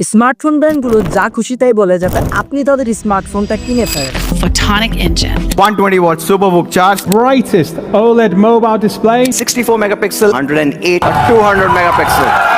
Smartphone ব্র্যান্ডগুলো যা খুশি তাই বলে যাতে আপনি তাদের স্মার্টফোনটা কিনে ফেলেন photonic engine, 120 watt superbook charge, brightest OLED mobile display, 64 megapixel, 108, 200 megapixel.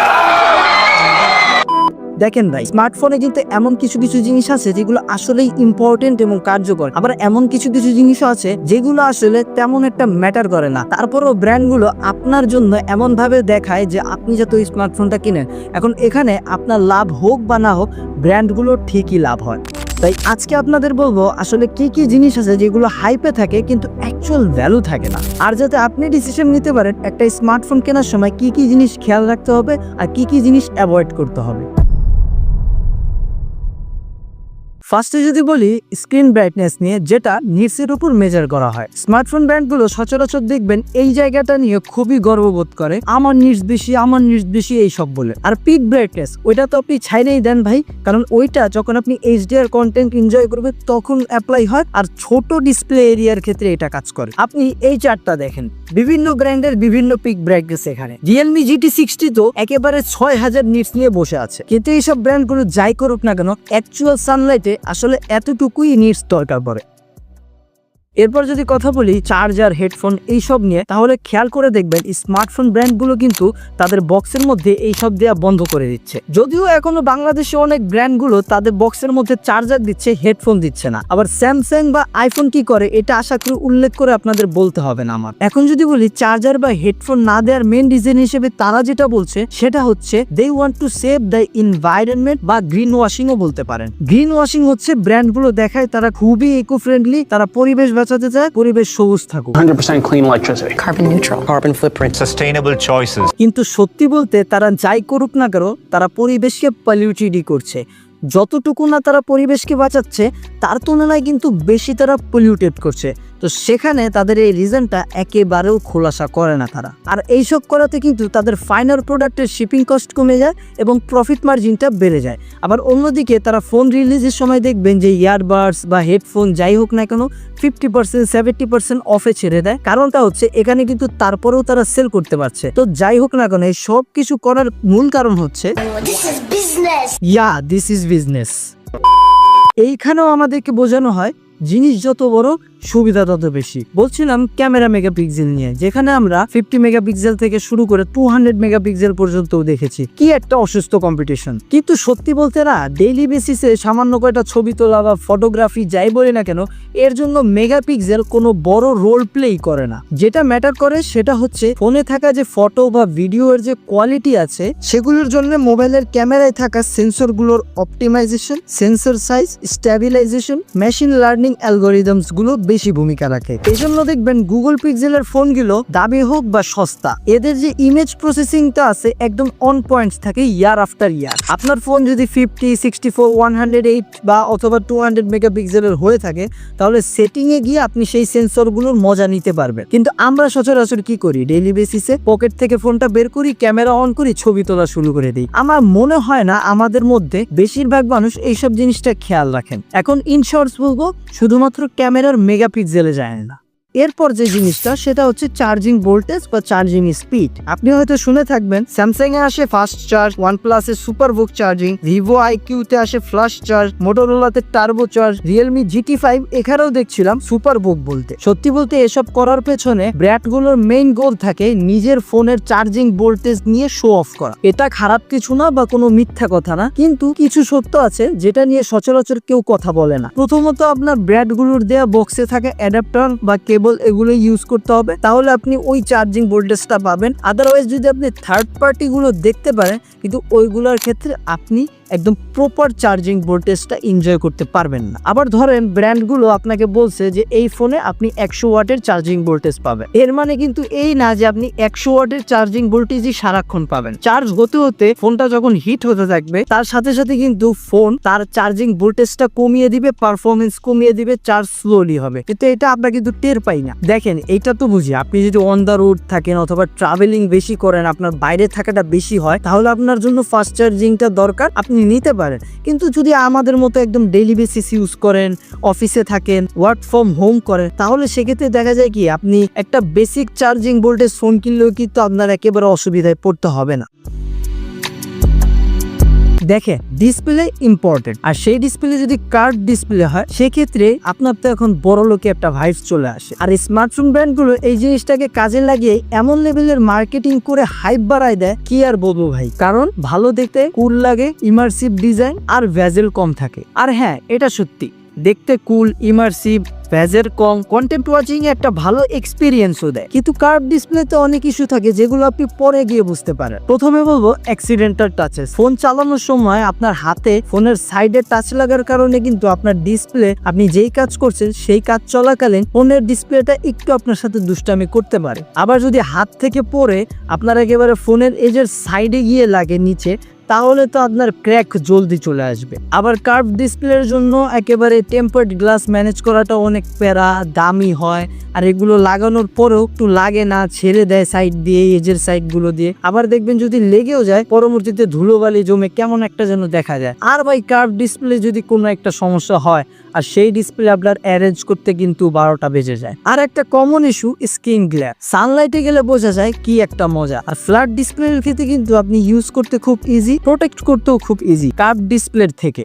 দেখেন ভাই স্মার্টফোনে কিন্তু এমন কিছু কিছু জিনিস আছে যেগুলো আসলেই ইম্পর্টেন্ট এবং কার্যকর। আবার এমন কিছু কিছু জিনিসও আছে যেগুলো আসলে তেমন একটা ম্যাটার করে না। তারপরও ব্র্যান্ডগুলো আপনার জন্য এমন ভাবে দেখায় যে আপনি যাতে ওই স্মার্টফোনটা কিনেন, এখন এখানে আপনার লাভ হোক বা না হোক ব্র্যান্ডগুলো ঠিকই লাভ হয়। তাই আজকে আপনাদের বলব, আসলে কি কি জিনিস আছে যেগুলো হাইপে থাকে কিন্তু অ্যাকচুয়াল ভ্যালু থাকে না? আর যাতে আপনি ডিসিশন নিতে পারেন, একটা স্মার্টফোন কেনার সময় কি কি জিনিস খেয়াল রাখতে হবে আর কি কি জিনিস অ্যাভয়েড করতে হবে। ফার্স্টে যদি বলি, স্ক্রিন ব্রাইটনেস নিয়ে যেটা নিটসের উপর মেজার করা হয়। স্মার্টফোন ব্র্যান্ডগুলো সচরাচর দেখবেন এই জায়গাটা নিয়ে খুবই গর্ববোধ করে। আমার নিটস বেশি, আমার নিটস বেশি এই সব বলে। আর পিক ব্রাইটনেস ওইটা তো আপনি ছাইরেই দেন ভাই। কারণ ওইটা যখন আপনি এইচডিআর কন্টেন্ট এনজয় করবেন, তখন অ্যাপ্লাই হয়। আর ছোট ডিসপ্লে এরিয়ার ক্ষেত্রে এটা কাজ করে। আপনি এই চার্টটা দেখেন। বিভিন্ন ব্র্যান্ডের বিভিন্ন পিক ব্রাইটনেস এখানে। রিয়েলমি জিটি সিক্সটি তো একেবারে ছয় হাজার নিটস নিয়ে বসে আছে। কিন্তু এইসব ব্র্যান্ডগুলো যাই করুক না কেন অ্যাকচুয়াল সানলাইটে আসলে এতটুকুই নিডস দরকার পড়ে। এরপর যদি কথা বলি চার্জার, হেডফোন এইসব নিয়ে, তাহলে খেয়াল করে দেখবেন স্মার্টফোন ব্র্যান্ডগুলো কিন্তু তাদের বক্সের মধ্যে এইসব দেওয়া বন্ধ করে দিচ্ছে। যদিও এখনও বাংলাদেশে অনেক ব্র্যান্ডগুলো তাদের বক্সের মধ্যে চার্জার দিচ্ছে, হেডফোন দিচ্ছে না। আবার স্যামসাং বা আইফোন কি করে, এটা আশা করি উল্লেখ করে আপনাদের বলতে হবে না আমার। এখন যদি বলি চার্জার বা হেডফোন না দেওয়ার মেন রিজন হিসেবে তারা যেটা বলছে, সেটা হচ্ছে they want to save the environment বা গ্রিন ওয়াশিংও বলতে পারেন। গ্রিন ওয়াশিং হচ্ছে ব্র্যান্ডগুলো দেখায় তারা খুবই ইকো ফ্রেন্ডলি তারা পরিবেশ বাঁচাতে চায় পরিবেশ সবুজ থাকুক 100% clean electricity. carbon neutral. carbon footprint. sustainable choices. কিন্তু সত্যি বলতে তারা যাই করুক না কেন তারা পরিবেশকে পলিউটিডি করছে যতটুকু না তারা পরিবেশকে বাঁচাচ্ছে তার তুলনায় কিন্তু বেশি তারা পলিউটেড করছে তো সেখানে তাদের এই রিজনটা একেবারেও খোলাসা করে না তারা। আর এইসব করাতে কিন্তু তাদের ফাইনাল প্রোডাক্টের শিপিং কস্ট কমে যায় এবং প্রফিট মার্জিনটা বেড়ে যায়। আবার অন্যদিকে তারা ফোন রিলিজের সময় দেখবেন যে ইয়ারবাডস বা হেডফোন যাই হোক না কেন ফিফটি পার্সেন্ট সেভেন্টি পার্সেন্ট অফে ছেড়ে দেয়। কারণটা হচ্ছে এখানে কিন্তু তারপরেও তারা সেল করতে পারছে। তো যাই হোক না কেন এই সব কিছু করার মূল কারণ হচ্ছে. ইয়া দিস ইজ বিজনেস এইখানেও আমাদেরকে বোঝানো হয় জিনিস যত বড় সুবিধা তত বেশি। বলছিলাম ক্যামেরা মেগাপিক্সেল নিয়ে, যেখানে আমরা ফিফটি মেগাপিক্সেল থেকে শুরু করে টু হান্ড্রেড মেগাপিক্সেল পর্যন্ত দেখেছি। কি একটা অসুস্থ কম্পিটিশন কিন্তু সত্যি বলতে না ডেইলি বেসিসে সামান্য কয়টা ছবি তোলা বা ফটোগ্রাফি যাই বলি না কেন, এর জন্য মেগাপিক্সেল কোনো বড় রোল প্লেই করে না। যেটা ম্যাটার করে সেটা হচ্ছে ফোনে থাকা যে ফটো বা ভিডিওর যে কোয়ালিটি আছে, সেগুলোর জন্য মোবাইলের ক্যামেরায় থাকা সেন্সরগুলোর optimisation sensor size stabilisation machine learning অ্যালগোরিদমসগুলো বেশি ভূমিকা রাখে। এই জন্য দেখবেন গুগল পিক্সেলের ফোনগুলো দামি হোক বা সস্তা, এদের যে ইমেজ প্রসেসিংটা আছে একদম অন পয়েন্ট থাকে ইয়ার আফটার ইয়ার আপনার ফোন যদি fifty sixty four one hundred eight বা অথবা টু হান্ড্রেড মেগাপিক্সেলের হয়ে থাকে, তাহলে সেটিংয়ে গিয়ে আপনি সেই সেন্সরগুলোর মজা নিতে পারবেন। কিন্তু আমরা সচরাচর কি করি? ডেইলি বেসিসে পকেট থেকে ফোনটা বের করি ক্যামেরা অন করি, ছবি তোলা শুরু করে দিই। আমার মনে হয় না আমাদের মধ্যে বেশিরভাগ মানুষ এইসব জিনিসটা খেয়াল রাখেন। এখন ইন শর্টস বলব, শুধুমাত্র ক্যামেরার মেগাপিক্সেলে যায় না এরপর যে জিনিসটা, সেটা হচ্ছে চার্জিং ভোল্টেজ বা চার্জিং স্পিড আপনি হয়তো শুনে থাকবেন স্যামসাং এ আসে ফাস্ট চার্জ ওয়ান প্লাস এ সুপার বুক চার্জিং ভিভো আইকিউ তে আসে flash charge মোটরোলাতে turbo charge Realme GT five এখানেও দেখছিলাম সুপার বুক বলতে। সত্যি বলতে এসব করার পেছনে ব্র্যান্ডগুলোর মেইন গোল থাকে নিজের ফোনের চার্জিং ভোল্টেজ নিয়ে শো অফ করা। এটা খারাপ কিছু না বা কোনো মিথ্যা কথা না, কিন্তু কিছু সত্য আছে যেটা নিয়ে সচরাচর কেউ কথা বলে না। প্রথমত আপনার ব্র্যান্ডগুলোর দেয়া বক্সে থাকে অ্যাডাপ্টার বা কেবল এগুলো ইউজ করতে হবে। তাহলে আপনি ওই চার্জিং ভোল্টেজটা পাবেন। আদারওয়াইজ যদি আপনি থার্ড পার্টিগুলো দেখতে পারেন, কিন্তু ওইগুলোর ক্ষেত্রে আপনি একদম প্রপার চার্জিং ভোল্টেজটা এনজয় করতে পারবেন না। আবার ধরেন ব্র্যান্ডগুলো আপনাকে বলছে যে এই ফোনে আপনি একশো ওয়াটের চার্জিং ভোল্টেজ পাবেন। এর মানে কিন্তু এই না যে আপনি একশো ওয়াটের চার্জিং ভোল্টেজই সারাক্ষণ পাবেন। চার্জ হতে হতে ফোনটা যখন হিট হতে থাকবে, তার সাথে সাথে কিন্তু ফোন তার চার্জিং ভোল্টেজটা কমিয়ে দিবে পারফরমেন্স কমিয়ে দিবে চার্জ স্লোলি হবে। কিন্তু এটা আমরা কিন্তু টের পাই না। দেখেন, এইটা তো বুঝি, আপনি যদি অন দ্য রোড থাকেন অথবা ট্রাভেলিং বেশি করেন, আপনার বাইরে থাকাটা বেশি হয়, তাহলে আপনার জন্য ফাস্ট চার্জিংটা দরকার। আপনি নিতে পারেন। কিন্তু যদি আমাদের মতো একদম ডেলি বেসিস ইউজ করেন অফিসে থাকেন ওয়ার্ক ফ্রম হোম করেন, তাহলে সেক্ষেত্রে দেখা যায় কি, আপনি একটা বেসিক চার্জিং ভোল্টেজ ফোন কিনলেও কিন্তু আপনার একেবারে অসুবিধায় পড়তে হবে না। দেখে ডিসপ্লে ইম্পর্টেন্ট আর সেই ডিসপ্লে যদি কার্ড ডিসপ্লে হয়, সেক্ষেত্রে আপনার তো এখন বড় লোকে একটা ভাইস চলে আসে। আর স্মার্টফোন ব্র্যান্ডগুলো এই জিনিসটাকে কাজে লাগিয়ে এমন লেভেলের মার্কেটিং করে হাইপ বাড়ায় দেয়, কি আর বলব ভাই? কারণ ভালো দেখতে কুল লাগে ইমার্সিভ ডিজাইন আর ভ্যাজেল কম থাকে। আর হ্যাঁ এটা সত্যি। দেখতে কুল ইমার্সিভ ভ্যাজের কম কন্টেন্ট ওয়াচিং একটা ভালো এক্সপিরিয়েন্সও দেয়। কিন্তু কার্ভ ডিসপ্লেতে অনেক ইস্যু থাকে যেগুলো আপনি পরে গিয়ে বুঝতে পারেন। প্রথমে বলব অ্যাক্সিডেন্টাল টাচেস ফোন চালানোর সময় আপনার হাতে ফোনের সাইডে টাচ লাগার কারণে কিন্তু আপনার ডিসপ্লে আপনি যেই কাজ করছেন সেই কাজ চলাকালীন ফোনের ডিসপ্লেটা একটু আপনার সাথে দুষ্টামি করতে পারে। আবার যদি হাত থেকে পরে আপনার একেবারে ফোনের এজের সাইডে গিয়ে লাগে, নিচে তাহলে তো আপনার ক্র্যাক জলদি চলে আসবে। আবার কার্ভ ডিসপ্লের জন্য একেবারে টেম্পার্ড গ্লাস ম্যানেজ করাটা অনেক প্যারা, দামি হয়, আর এগুলো লাগানোর পরেও একটু লাগে না, ছেড়ে দেয় সাইড দিয়ে এজের সাইডগুলো দিয়ে। আবার দেখবেন যদি লেগেও যায়, পরবর্তীতে ধুলোবালি জমে কেমন একটা যেন দেখা যায়। আর ভাই কার্ভ ডিসপ্লে যদি কোনো একটা সমস্যা হয় আর সেই ডিসপ্লে আপনার অ্যারেঞ্জ করতে কিন্তু বারোটা বেজে যায়। আর একটা কমন ইস্যু স্ক্রিন গ্লেয়ার সানলাইটে গেলে বোঝা যায় কি একটা মজা। আর ফ্ল্যাট ডিসপ্লের ক্ষেত্রে কিন্তু আপনি ইউজ করতে খুব ইজি প্রোটেক্ট করতেও খুব ইজি কার্ভ ডিসপ্লের থেকে।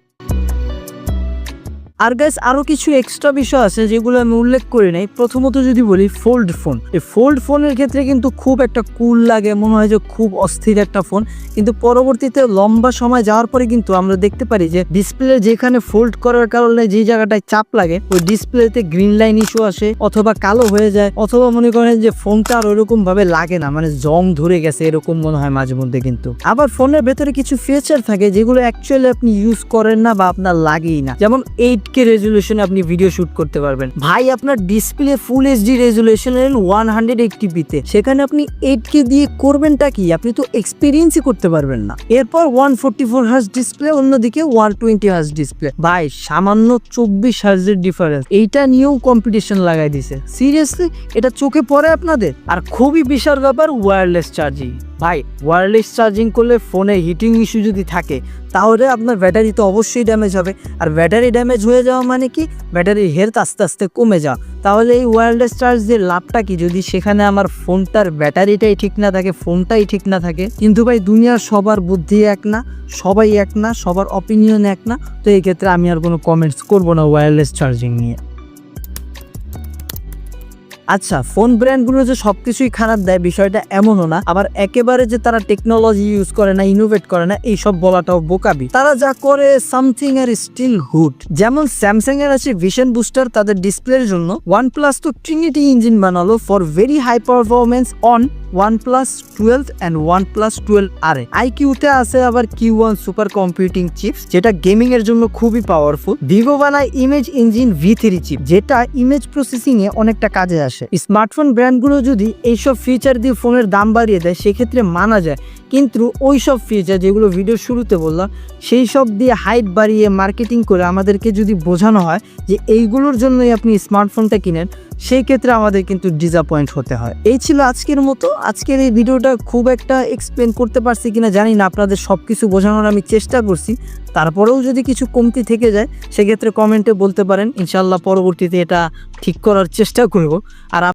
আর গাইস আরও কিছু এক্সট্রা বিষয় আছে যেগুলো আমি উল্লেখ করি নাই। প্রথমত যদি বলি ফোল্ড ফোন এই ফোল্ড ফোনের ক্ষেত্রে কিন্তু খুব একটা কুল লাগে, মনে হয় যে খুব অস্থির একটা ফোন কিন্তু পরবর্তীতে লম্বা সময় যাওয়ার পরে কিন্তু আমরা দেখতে পারি যে ডিসপ্লে যেখানে ফোল্ড করার কারণে যে জায়গাটায় চাপ লাগে, ওই ডিসপ্লেতে গ্রিন লাইন ইস্যু আসে অথবা কালো হয়ে যায়। অথবা মনে করেন যে ফোনটা আর ওইরকম ভাবে লাগে না মানে জং ধরে গেছে এরকম মনে হয় মাঝে মধ্যে কিন্তু। আবার ফোনের ভেতরে কিছু ফিচার থাকে যেগুলো অ্যাকচুয়ালি আপনি ইউজ করেন না বা আপনার লাগেই না। যেমন এইট কে রেজুলেশনে আপনি ভিডিও শুট করতে পারবেন। ভাই, আপনার ডিসপ্লে ফুল এইচডি রেজুলেশনের ওয়ান হান্ড্রেড এইটটিপিতে সেখানে আপনি এইট কে দিয়ে করবেনটা কি? আপনি তো এক্সপিরিয়েন্সই করতে পারবেন না। এরপর one forty four hertz display অন্যদিকে ওয়ান টোয়েন্টি হার্স ডিসপ্লে ভাই, সামান্য চব্বিশ হার্সের ডিফারেন্স এইটা নিয়েও কম্পিটিশন লাগাই দিছে। সিরিয়াসলি এটা চোখে পড়ে আপনাদের? আর খুবই বিশাল ব্যাপার ওয়্যারলেস চার্জিং ভাই ওয়্যারলেস চার্জিং করলে ফোনে হিটিং ইস্যু যদি থাকে তাহলে আপনার ব্যাটারি তো অবশ্যই ড্যামেজ হবে। আর ব্যাটারি ড্যামেজ হয়ে যাওয়া মানে কি? ব্যাটারির হেলথ আস্তে আস্তে কমে যাওয়া। তাহলে এই ওয়্যারলেস চার্জের লাভটা কি? যদি সেখানে আমার ফোনটার ব্যাটারিটাই ঠিক না থাকে, ফোনটাই ঠিক না থাকে, কিন্তু ভাই দুনিয়ার সবার বুদ্ধি এক না, সবাই এক না, সবার অপিনিয়ন এক না, তো এই ক্ষেত্রে আমি আর কোনো কমেন্টস করব না ওয়্যারলেস চার্জিং নিয়ে। আচ্ছা ফোন ব্র্যান্ডগুলো যে সবকিছুই খারাপ দেয় বিষয়টা এমনও না। আবার একেবারে যে তারা টেকনোলজি ইউজ করে না ইনোভেট করে না, এইসব বলাটাও বোকাবি। তারা যা করে সামথিং আর স্টিল হুড যেমন স্যামসাং এর আছে ভিশন বুস্টার তাদের ডিসপ্লের জন্য। ওয়ান প্লাস তো ট্রিনিটি ইঞ্জিন বানালো for very high performance on OnePlus twelve and OnePlus twelve আর আছে আবার কিউ সুপার কম্পিউটিং চিপস যেটা গেমিং এর জন্য খুবই powerful Vivo image engine V three chip যেটা ইমেজ প্রসেসিং এ অনেকটা কাজে আসে। স্মার্টফোন ব্র্যান্ডগুলো যদি এইসব ফিচার দিয়ে ফোনের দাম বাড়িয়ে দেয়, সেক্ষেত্রে মানা যায়। কিন্তু ওই সব ফিচার যেগুলো ভিডিও শুরুতে বললাম সেই সব দিয়ে হাইট বাড়িয়ে মার্কেটিং করে আমাদেরকে যদি বোঝানো হয় যে এইগুলোর জন্যই আপনি স্মার্টফোনটা কিনেন সেই ক্ষেত্রে আমাদের কিন্তু ডিসঅ্যাপয়েন্ট হতে হয়। এই ছিল আজকের মতো। আজকের এই ভিডিওটা খুব একটা এক্সপ্লেন করতে পারছি কিনা জানি না, আপনাদের সব কিছু বোঝানোর আমি চেষ্টা করছি। তারপরেও যদি কিছু কমতি থেকে যায়, সেক্ষেত্রে কমেন্টে বলতে পারেন। ইনশাল্লাহ পরবর্তীতে এটা ঠিক করার চেষ্টা করব। আর